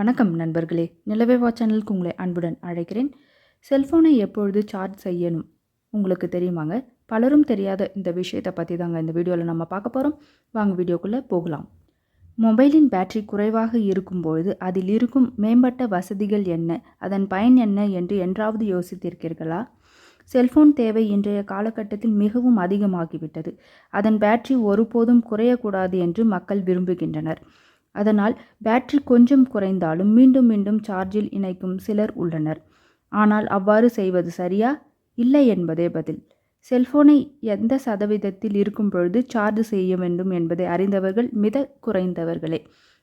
வணக்கம் நண்பர்களே. நிலவேவா சேனலுக்கு உங்களை அன்புடன் அழைக்கிறேன். செல்ஃபோனை எப்பொழுது சார்ஜ் செய்யணும்? உங்களுக்கு தெரியுமாங்க? பலரும் தெரியாத இந்த விஷயத்தை பற்றி தாங்க இந்த வீடியோவில் நம்ம பார்க்க போகிறோம் வாங்க வீடியோக்குள்ளே போகலாம். மொபைலின் பேட்டரி குறைவாக இருக்கும்பொழுது அதில் இருக்கும் மேம்பட்ட வசதிகள் என்ன? அதன் பயன் என்ன என்று என்றாவது யோசித்திருக்கிறீர்களா? செல்போன் தேவை இன்றைய காலகட்டத்தில் மிகவும் அதிகமாகிவிட்டது. அதன் பேட்டரி ஒருபோதும் குறையக்கூடாது என்று மக்கள் விரும்புகின்றனர். அதனால் பேட்டரி கொஞ்சம் குறைந்தாலும் மீண்டும் மீண்டும் சார்ஜில் இணைக்கும் சிலர் உள்ளனர். ஆனால் அவ்வாறு செய்வது சரியா? இல்லை என்பதே பதில். செல்போனை எந்த சதவீதத்தில் இருக்கும் பொழுது சார்ஜ் செய்ய வேண்டும் என்பதை அறிந்தவர்கள் மித குறைந்தவர்களே.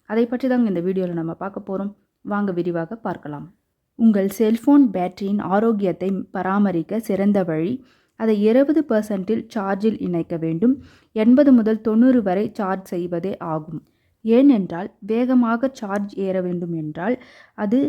அதை பற்றி தாங்க இந்த வீடியோவில் நம்ம பார்க்க போகிறோம் வாங்க விரிவாக பார்க்கலாம். உங்கள் செல்போன் பேட்டரியின் ஆரோக்கியத்தை பராமரிக்க சிறந்த வழி அதை இருபது பர்சன்டில் சார்ஜில் இணைக்க வேண்டும். எண்பது முதல் தொண்ணூறு வரை சார்ஜ் செய்வதே ஆகும். ஏனென்றால் வேகமாக சார்ஜ் ஏற வேண்டும் என்றால் அது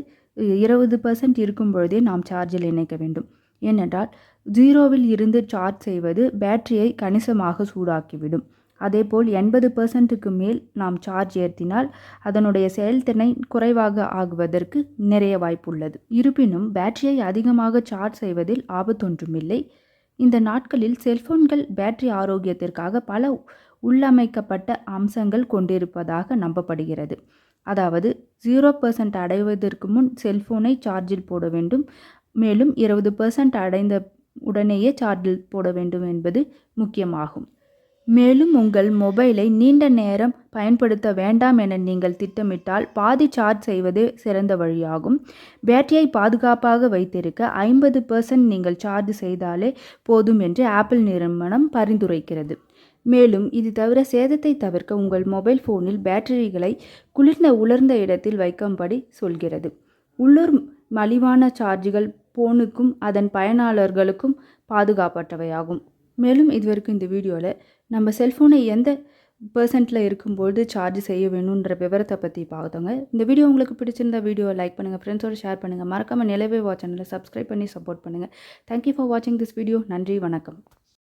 இருபது பர்சன்ட் இருக்கும் பொழுதே நாம் சார்ஜில் இணைக்க வேண்டும். ஏனென்றால் ஜீரோவில் இருந்து சார்ஜ் செய்வது பேட்டரியை கணிசமாக சூடாக்கிவிடும். அதேபோல் எண்பது பர்சன்ட்டுக்கு மேல் நாம் சார்ஜ் ஏற்றினால் அதனுடைய செயல்திறனை குறைவாக ஆகுவதற்கு நிறைய வாய்ப்புள்ளது. இருப்பினும் பேட்டரியை அதிகமாக சார்ஜ் செய்வதில் ஆபத்தொன்றுமில்லை. இந்த நாட்களில் செல்போன்கள் பேட்டரி ஆரோக்கியத்திற்காக பல உள்ளமைக்கப்பட்ட அம்சங்கள் கொண்டிருப்பதாக நம்பப்படுகிறது. அதாவது ஜீரோ பர்சன்ட் அடைவதற்கு முன் செல்போனை சார்ஜில் போட வேண்டும். மேலும் இருபது பர்சன்ட் அடைந்த உடனேயே சார்ஜில் போட வேண்டும் என்பது முக்கியமாகும். மேலும் உங்கள் மொபைலை நீண்ட நேரம் பயன்படுத்த வேண்டாம் என நீங்கள் திட்டமிட்டால் பாதி சார்ஜ் செய்வதே சிறந்த வழியாகும். பேட்டரியை பாதுகாப்பாக வைத்திருக்க ஐம்பது பர்சன்ட் நீங்கள் சார்ஜ் செய்தாலே போதும் என்று ஆப்பிள் நிறுவனம் பரிந்துரைக்கிறது. மேலும் இது தவிர சேதத்தை தவிர்க்க உங்கள் மொபைல் ஃபோனில் பேட்டரிகளை குளிர்ந்த உலர்ந்த இடத்தில் வைக்கும்படி சொல்கிறது. உள்ளூர் மலிவான சார்ஜுகள் போனுக்கும் அதன் பயனாளர்களுக்கும் பாதுகாப்பற்றவையாகும். மேலும் இதுவரைக்கும் இந்த வீடியோவில் நம்ம செல்ஃபோனை எந்த பர்சன்ட்டில் இருக்கும்போது சார்ஜ் செய்ய வேணுன்ற விவரத்தை பற்றி பார்த்தோங்க. இந்த வீடியோ உங்களுக்கு பிடிச்சிருந்த வீடியோ லைக் பண்ணுங்கள் ஃப்ரெண்ட்ஸோடு ஷேர் பண்ணுங்கள் மறக்காமல் நிலவே வாட்ச் சேனலை சப்ஸ்கிரைப் பண்ணி சப்போர்ட் பண்ணுங்கள் தேங்க்யூ ஃபார் வாட்சிங் திஸ் வீடியோ நன்றி வணக்கம்.